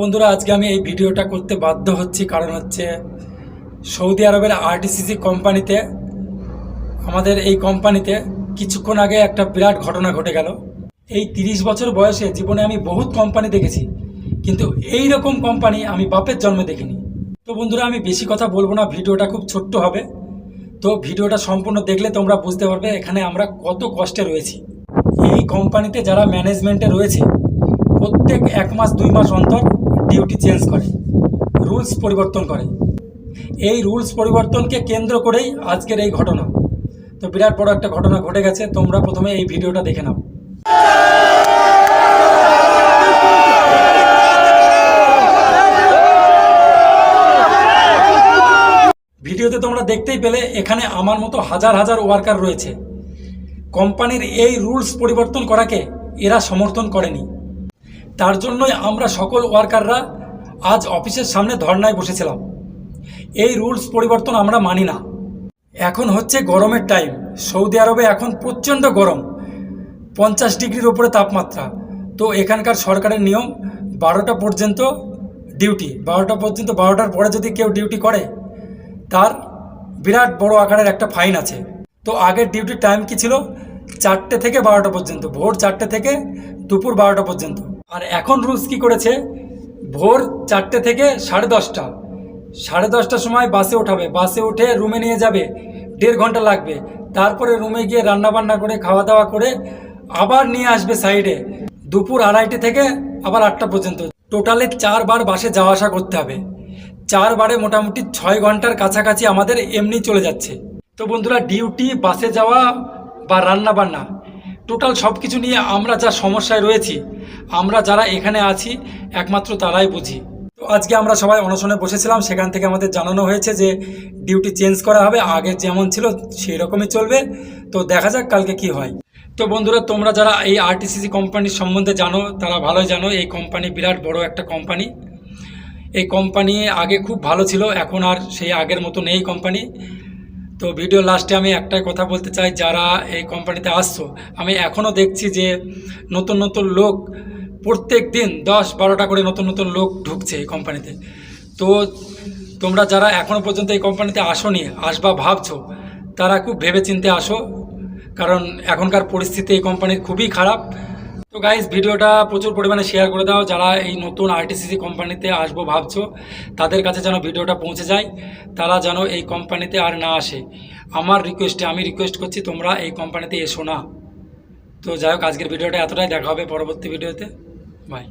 বন্ধুরা, আজকে আমি এই ভিডিওটা করতে বাধ্য হচ্ছি। কারণ হচ্ছে সৌদি আরবের আরটিসিসি কোম্পানিতে, আমাদের এই কোম্পানিতে কিছুক্ষণ আগে একটা বিরাট ঘটনা ঘটে গেল। এই তিরিশ বছর বয়সে জীবনে আমি বহুত কোম্পানি দেখেছি, কিন্তু এই রকম কোম্পানি আমি বাপের জন্মে দেখিনি। তো বন্ধুরা, আমি বেশি কথা বলব না, ভিডিওটা খুব ছোট্ট হবে। তো ভিডিওটা সম্পূর্ণ দেখলে তোমরা বুঝতে পারবে এখানে আমরা কত কষ্টে রয়েছি। এই কোম্পানিতে যারা ম্যানেজমেন্টে রয়েছে, প্রত্যেক এক মাস, দুই মাস অন্তর ডিউটি চেঞ্জ করে রুলস পরিবর্তন করে। এই রুলস পরিবর্তনকে কেন্দ্র করেই আজকের এই ঘটনা। তো বিরাট বড় একটা ঘটনা ঘটে গেছে, তোমরা প্রথমে এই ভিডিওটা দেখে নাও। ভিডিওতে তোমরা দেখতেই পেলে, এখানে আমার মতো হাজার হাজার ওয়ার্কার রয়েছে। কোম্পানির এই রুলস পরিবর্তন করাকে এরা সমর্থন করেনি। তার জন্যই আমরা সকল ওয়ার্কাররা আজ অফিসের সামনে ধর্নায় বসেছিলাম। এই রুলস পরিবর্তন আমরা মানি না। এখন হচ্ছে গরমের টাইম। সৌদি আরবে এখন প্রচণ্ড গরম। পঞ্চাশ ডিগ্রির ওপরে তাপমাত্রা। তো এখানকার সরকারের নিয়ম, বারোটা পর্যন্ত ডিউটি। বারোটা পর্যন্ত, বারোটার পরে যদি কেউ ডিউটি করে, তার বিরাট বড় আকারের একটা ফাইন আছে। তো আগের ডিউটির টাইম কি ছিল? চারটে থেকে বারোটা পর্যন্ত। ভোর চারটে থেকে দুপুর বারোটা পর্যন্ত। আর এখন রুলস কি করেছে? ভোর চারটে থেকে সাড়ে দশটা। সাড়ে দশটার সময় বাসে ওঠাবে। বাসে উঠে রুমে নিয়ে যাবে। দেড় ঘণ্টা লাগবে। তারপরে রুমে গিয়ে রান্না বান্না করে খাওয়া দাওয়া করে আবার নিয়ে আসবে সাইডে। দুপুর আড়াইটে থেকে আবার আটটা পর্যন্ত। টোটালে চারবার বাসে যাওয়া আসা করতে হবে। চারবারে মোটামুটি ছয় ঘণ্টার কাছাকাছি আমাদের এমনি চলে যাচ্ছে। তো বন্ধুরা, ডিউটি, বাসে যাওয়া বা রান্না বান্না টোটাল সব কিছু নিয়ে আমরা যা সমস্যায় রয়েছি, আমরা যারা এখানে আছি, একমাত্র তারাই বুঝি। তো আজকে আমরা সবাই অনশনে বসেছিলাম, সেখান থেকে আমাদের জানানো হয়েছে যে ডিউটি চেঞ্জ করা হবে, আগে যেমন ছিল সেই রকমই চলবে। তো দেখা যাক কালকে কি হয়। তো বন্ধুরা, তোমরা যারা এই আরটিসিসি কোম্পানির সম্বন্ধে জানো, তারা ভালোই জানো, এই কোম্পানি বিরাট বড় একটা কোম্পানি এই কোম্পানি আগে খুব ভালো ছিল, এখন আর সেই আগের মতো নেই কোম্পানি তো ভিডিও লাস্টে আমি একটাই কথা বলতে চাই, যারা এই কোম্পানিতে আসছো, আমি এখনও দেখছি যে নতুন নতুন লোক প্রত্যেক দিন দশ বারোটা করে নতুন নতুন লোক ঢুকছে এই কোম্পানিতে তো। তোমরা যারা এখনও পর্যন্ত এই কোম্পানিতে আসোনি, আসবা ভাবছ, তারা খুব ভেবেচিন্তে আসো, কারণ এখনকার পরিস্থিতি এই কোম্পানির খুবই খারাপ। তো গাইজ ভিডিওটা প্রচুর পরিমাণে শেয়ার করে দাও। যারা এই নতুন আরটিসিসি কোম্পানিতে আসব ভাবছ, তাদের কাছে যেন ভিডিওটা পৌঁছে যায়, তারা যেন এই কোম্পানিতে আর না আসে। আমার রিকোয়েস্টে আমি রিকোয়েস্ট করছি, তোমরা এই কোম্পানিতে এসো না। তো যাই হোক, আজকের ভিডিওটা এতটাই। দেখা হবে পরবর্তী ভিডিওতে। বাই